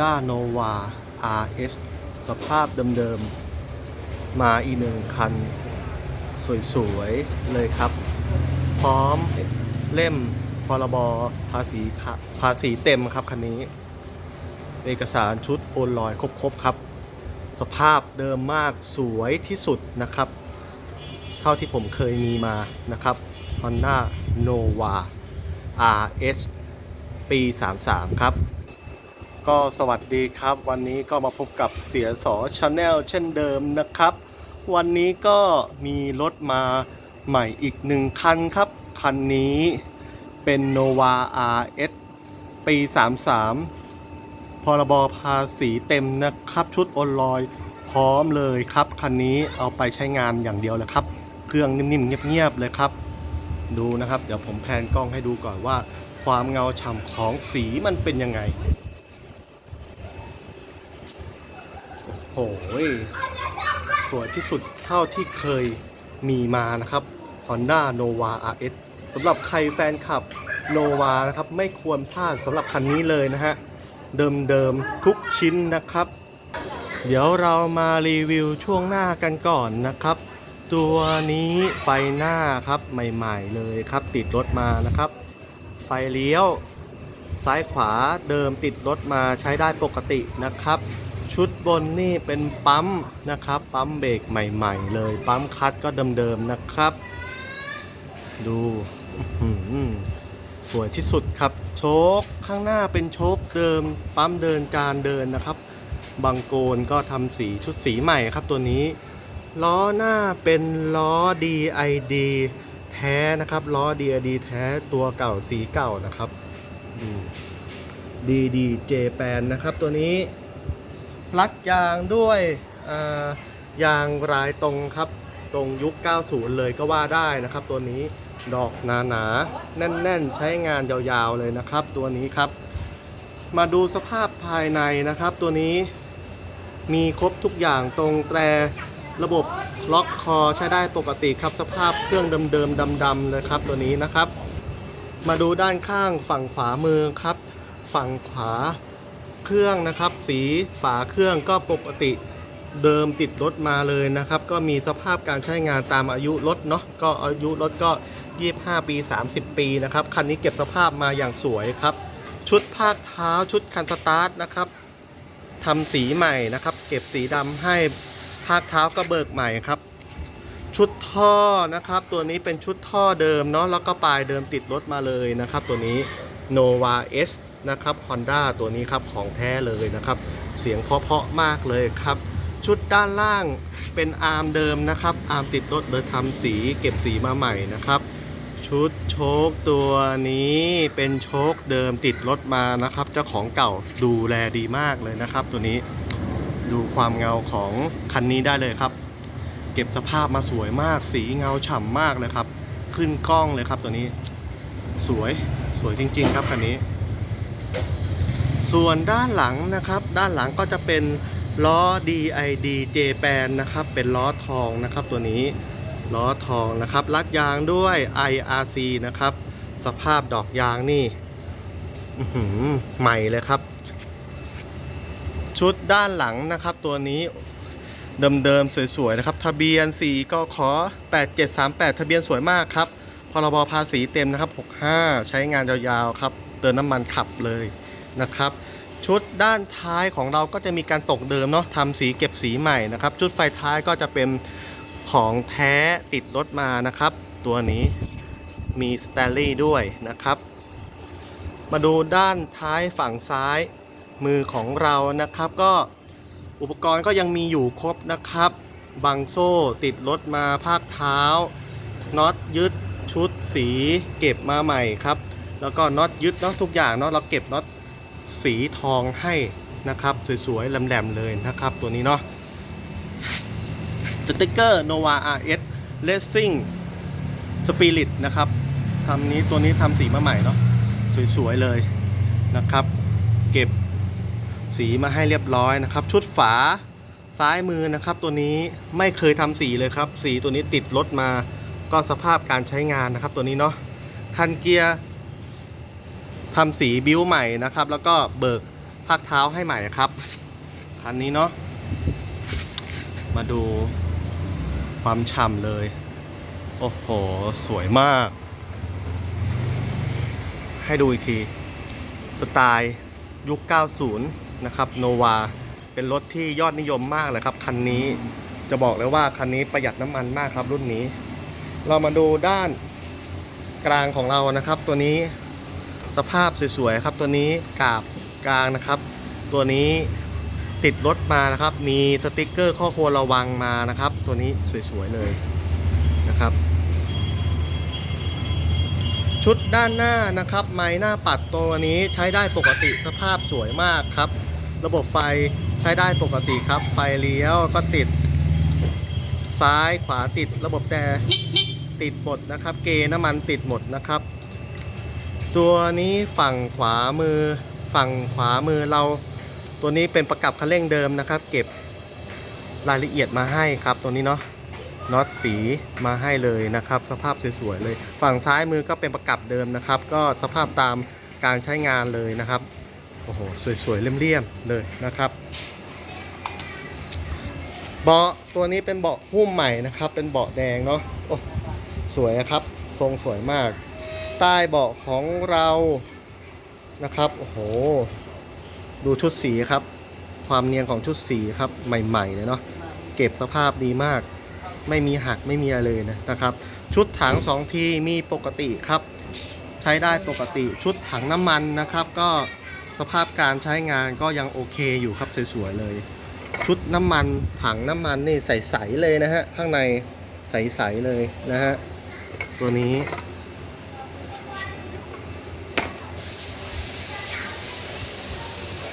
Honda Nova RS สภาพเดิมๆ มาอีกหนึ่งคัน สวยๆ เลยครับ พร้อมเล่มพรบภาษีภาษีเต็มครับคันนี้ เอกสารชุดโอนลอยครบๆครับ สภาพเดิมมากสวยที่สุดนะครับ เท่าที่ผมเคยมีมานะครับ Honda Nova RS ปี 33 ครับ ก็สวัสดีครับ วันนี้ก็มาพบกับเสียสอชาแนลเช่นเดิมนะครับ วันนี้ก็มีรถมาใหม่อีกหนึ่งคันครับ คันนี้เป็น Nova RS ปี 33 พรบภาษีเต็มนะครับ ชุดโอนลอยพร้อมเลยครับ คันนี้เอาไปใช้งานอย่างเดียวเลยครับ เครื่องนิ่มๆเงียบๆเลยครับดูนะครับ เดี๋ยวผมแพนกล้องให้ดูก่อนว่า ความเงาฉ่ำของสีมันเป็นยังไง โอ้โห สวยที่สุดเท่าที่เคยมีมานะครับ Honda Nova RS สำหรับใครแฟนคลับ Nova นะครับ ไม่ควรพลาดสำหรับคันนี้เลยนะฮะ เดิมๆทุกชิ้นนะครับ เดี๋ยวเรามารีวิวช่วงหน้ากันก่อนนะครับ ตัวนี้ไฟหน้าครับใหม่ๆเลยครับ ติดรถมานะครับ ไฟเลี้ยว ซ้ายขวาเดิมติดรถมาใช้ได้ปกตินะครับ ชุดบนนี่เป็นปั๊มนะครับ ปั๊มเบรกใหม่ ๆ เลย ปั๊มคลัตช์ก็เดิมๆนะครับ ดูอื้อหือสวยที่สุดครับ โชคข้างหน้าเป็นโชคเดิม ปั๊มเดินจานเดินนะครับ บางโกนก็ทำสีชุดสีใหม่ครับตัวนี้ ล้อหน้าเป็นล้อ DID แท้นะครับล้อ DID แท้ตัวเก่าสีเก่านะครับดู DD J แปนนะครับตัวนี้ รัดยางด้วยยางรายตรงครับ ตรงยุค 90 เลยก็ว่าได้นะครับ ตัวนี้ดอกหนาหนาๆแน่น ๆ ใช้งานยาวๆเลยนะครับ ตัวนี้ครับ มาดูสภาพภายในนะครับ ตัวนี้มีครบทุกอย่างตรงแตรระบบล็อกคอใช้ได้ปกติครับสภาพเครื่องเดิมๆดำๆเลยครับ ตัวนี้นะครับ มาดูด้านข้างฝั่งขวามือครับ ฝั่งขวา เครื่องนะครับ สีฝาเครื่องก็ปกติเดิมติดรถมาเลยนะครับ ก็มีสภาพการใช้งานตามอายุรถเนาะก็อายุรถก็ 25 ปี 30 ปีนะครับคันนี้เก็บสภาพมาอย่างสวยครับ ชุดภาคเท้าชุดคันสตาร์ทนะครับทำสีใหม่นะครับ เก็บสีดำให้ภาคเท้าก็เบิกใหม่ครับ ชุดท่อนะครับ ตัวนี้เป็นชุดท่อเดิมเนาะแล้วก็ปลายเดิมติดรถมาเลยนะครับ ตัวนี้ Nova S นะครับ Honda ตัวนี้ครับของแท้เลยนะครับ เสียงเพาะๆมากเลยครับ ชุดด้านล่างเป็นอาร์มเดิมนะครับ อาร์มติดรถโดยทำสีเก็บสีมาใหม่นะครับ ชุดโชคตัวนี้เป็นโชคเดิมติดรถมานะครับ เจ้าของเก่าดูแลดีมากเลยนะครับ ตัวนี้ดูความเงาของคันนี้ได้เลยครับ เก็บสภาพมาสวยมาก สีเงาฉ่ำมากเลยครับ ขึ้นกล้องเลยครับตัวนี้ สวยสวยจริง ๆ ครับคันนี้ ส่วนด้านหลังนะครับ ด้านหลังก็จะเป็นล้อ DID J แปนนะครับ เป็นล้อทองนะครับตัวนี้ ล้อทองนะครับรัดยางด้วย IRC นะครับ สภาพดอกยางนี่ใหม่เลยครับ ชุดด้านหลังนะครับ ตัวนี้เดิมๆสวยๆนะครับ ทะเบียน4ก็ขอ 8738 ทะเบียนสวยมากครับพรบภาษีเต็มนะครับ 65 ใช้งานยาวๆครับ เติมน้ำมันขับเลย นะครับ ชุดด้านท้ายของเราก็จะมีการตกเดิมเนาะทำสีเก็บสีใหม่นะครับ ชุดไฟท้ายก็จะเป็นของแท้ติดรถมานะครับ ตัวนี้มีสแตนลี่ด้วยนะครับ มาดูด้านท้ายฝั่งซ้ายมือของเรานะครับ ก็อุปกรณ์ก็ยังมีอยู่ครบนะครับบังโซ่ติดรถมาภาคเท้าน็อตยึดชุดสีเก็บมาใหม่ครับ แล้วก็น็อตยึดเนาะทุกอย่างเนาะเราเก็บน็อต สีทองให้นะครับ สวยๆแหลมๆเลยนะครับ ตัวนี้เนาะสติกเกอร์ Nova RS Racing Spirit นะครับทำนี้ตัวนี้ทำสีมาใหม่เนาะสวยๆเลยนะครับ เก็บสีมาให้เรียบร้อยนะครับ ชุดฝาซ้ายมือนะครับ ตัวนี้ไม่เคยทำสีเลยครับ สีตัวนี้ติดรถมาก็สภาพการใช้งานนะครับ ตัวนี้เนาะคันเกียร์ ทำสีบิ้วใหม่นะครับ แล้วก็เบิกภาคเท้าให้ใหม่ครับคันนี้เนาะมาดูความฉ่ำเลย โอ้โห สวยมาก ให้ดูอีกที สไตล์ยุค 90 นะครับโนวาเป็นรถที่ยอดนิยมมากเลยครับ คันนี้จะบอกเลยว่าคันนี้ประหยัดน้ำมันมากครับรุ่นนี้ เรามาดูด้านกลางของเรานะครับ ตัวนี้ สภาพสวยๆครับตัวนี้กาบกลางนะครับ ตัวนี้ติดรถมานะครับ มีสติกเกอร์ข้อควรระวังมานะครับ ตัวนี้สวยๆเลยนะครับ ชุดด้านหน้านะครับ ไม้หน้าปัดตัวนี้ใช้ได้ปกติสภาพสวยมากครับ ระบบไฟใช้ได้ปกติครับ ไฟเลี้ยวก็ติด ซ้ายขวาติดระบบแต่ติดหมดนะครับ เกน้ำมันติดหมดนะครับ ตัวนี้ฝั่งขวามือ ฝั่งขวามือเรา ตัวนี้เป็นประกับคันเร่งเดิมนะครับ เก็บรายละเอียดมาให้ครับ ตัวนี้เนาะน็อตสีมาให้เลยนะครับ สภาพสวยๆเลย ฝั่งซ้ายมือก็เป็นประกับเดิมนะครับ ก็สภาพตามการใช้งานเลยนะครับโอ้โหสวยๆเลี่ยมๆเลยนะครับเบาะตัวนี้เป็นเบาะหุ้มใหม่นะครับ เป็นเบาะแดงเนาะโอ้สวยนะครับ ทรงสวยมาก ใต้เบาะของเรานะครับ โอ้โห ดูชุดสีครับ ความเนียนของชุดสีครับใหม่ๆเลยเนาะเก็บสภาพดีมาก ไม่มีหักไม่มีอะไรเลยนะนะครับ ชุดถัง2ทีมีปกติครับ ใช้ได้ปกติชุดถังน้ำมันนะครับ ก็สภาพการใช้งานก็ยังโอเคอยู่ครับสวยๆเลย ชุดน้ำมันถังน้ำมันนี่ใสๆเลยนะฮะข้างในใสๆเลยนะฮะตัวนี้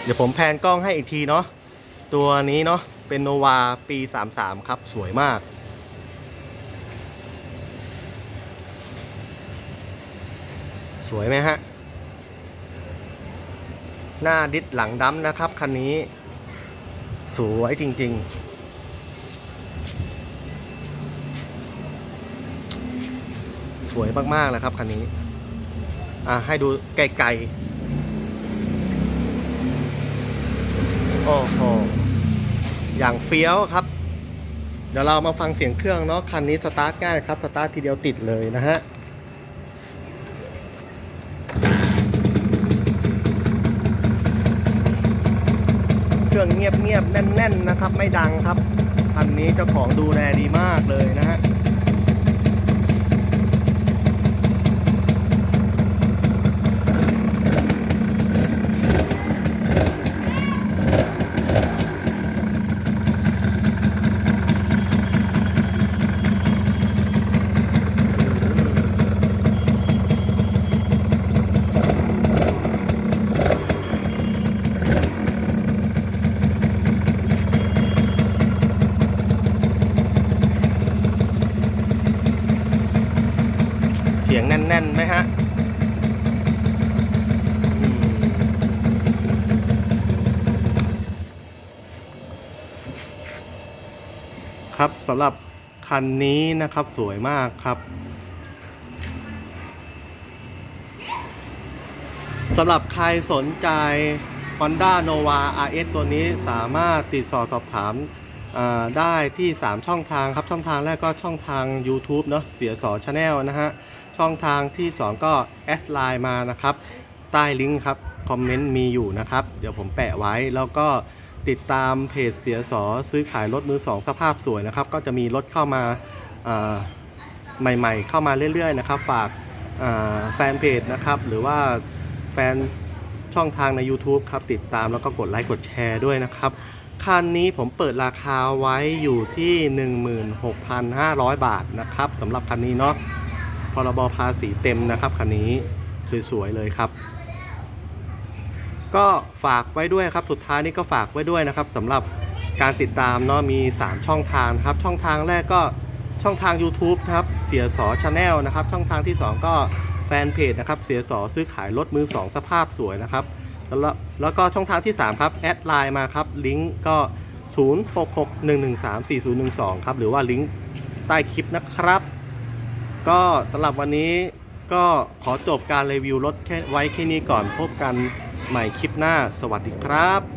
ดี๋ยวผมแพนกล้องให้อีกทีเนาะตัวนี้เนาะเป็นโนวาปี 33 ครับสวยมาก สวยไหมฮะ หน้าดิสหลังดำนะครับ คันนี้ สวยจริง ๆสวยมากๆเลยครับคันนี้ อะให้ดูไกลๆ โอ้โห อย่างเฟี้ยวครับ เดี๋ยวเรามาฟังเสียงเครื่องเนาะ คันนี้สตาร์ทง่ายครับ สตาร์ททีเดียวติดเลยนะฮะเครื่องเงียบๆแน่น ๆนะครับ ไม่ดังครับ คันนี้เจ้าของดูแลดีมากเลยนะฮะ สียงแน่นๆไหมฮะครับสำหรับคันนี้นะครับสวยมากครับสำหรับใครสนใจ Honda Nova RS ตัวนี้สามารถติดต่อสอบถามได้ที่ 3 ช่องทางครับ ช่องทางแรกก็ช่องทาง YouTube เนาะเสียสอชาแนลนะฮะ ช่องทางที่ 2 ก็แอดไลน์มานะครับ ใต้ลิงก์ครับคอมเมนต์มีอยู่นะครับ เดี๋ยวผมแปะไว้แล้วก็ติดตามเพจเสียสอซื้อขายรถมือ2สภาพสวยนะครับ ก็จะมีรถเข้ามาาใหม่ๆ เข้ามาเรื่อยๆนะครับ ฝากาแฟนเพจนะครับ หรือว่าแฟนช่องทางใน YouTube ครับ ติดตามแล้วก็กดไลค์กดแชร์ด้วยนะครับ คันนี้ผมเปิดราคาไว้อยู่ที่ 16,500 บาทนะครับสำหรับคันนี้เนาะ รบภาษีเต็มนะครับคันนี้สวยๆเลยครับ ก็ฝากไว้ด้วยครับสุดท้ายนี้ก็ฝากไว้ด้วยนะครับสำหรับการติดตามเนาะมี 3 ช่องทางครับ ช่องทางแรกก็ช่องทาง YouTube นะครับเสียสอชาแนลนะครับ ช่องทางที่ 2 ก็แฟนเพจนะครับเสียสอซื้อขายรถมือ 2 สภาพสวยนะครับ แล้วแล้วก็ช่องทางที่ 3 ครับ แอดไลน์มาครับ ลิงก์ก็ 0661134012 ครับ หรือว่าลิงก์ใต้คลิปนะครับ ก็สำหรับวันนี้ก็ขอจบการรีวิวรถแค่ไว้แค่นี้ก่อนพบกันใหม่คลิปหน้า สวัสดีครับ